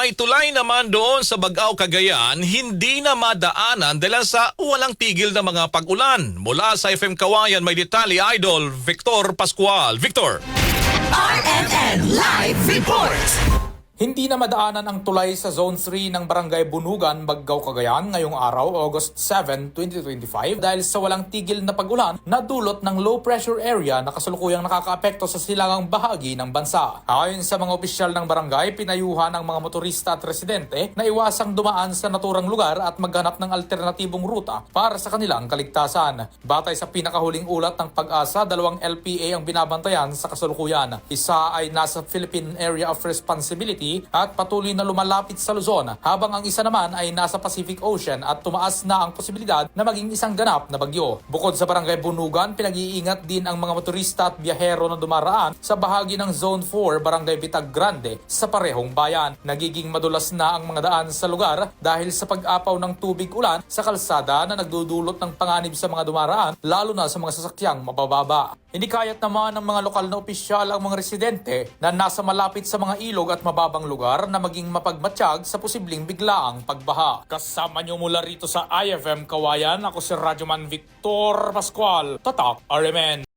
may tulay naman doon sa Bagao Cagayan, hindi na madaanan dahil sa walang tigil na mga pag-ulan. Mula sa FM Kawayan, may detalye Idol Victor Pascual. Victor! RMN Live Report! Hindi na madaanan ang tulay sa Zone 3 ng Barangay Bunugan, Baggao, Cagayan ngayong araw, August 7, 2025 dahil sa walang tigil na pag-ulan na dulot ng low pressure area na kasalukuyang nakakaapekto sa silangang bahagi ng bansa. Ayon sa mga opisyal ng barangay, pinayuhan ang mga motorista at residente na iwasang dumaan sa naturang lugar at maghanap ng alternatibong ruta para sa kanilang kaligtasan. Batay sa pinakahuling ulat ng pag-asa, dalawang LPA ang binabantayan sa kasalukuyan. Isa ay nasa Philippine Area of Responsibility at patuloy na lumalapit sa Luzon, habang ang isa naman ay nasa Pacific Ocean at tumaas na ang posibilidad na maging isang ganap na bagyo. Bukod sa barangay Bunugan, pinag-iingat din ang mga motorista at biyahero na dumaraan sa bahagi ng Zone 4, Barangay Bitag Grande sa parehong bayan. Nagiging madulas na ang mga daan sa lugar dahil sa pag-apaw ng tubig ulan sa kalsada na nagdudulot ng panganib sa mga dumaraan, lalo na sa mga sasakyang mabababa. Hindi kayat naman ng mga lokal na opisyal ang mga residente na nasa malapit sa mga ilog at mababang lugar na maging mapagmatsyag sa posibleng biglaang pagbaha. Kasama niyo mula rito sa IFM Kawayan, ako si Radyoman Victor Pascual, Tatak RMN.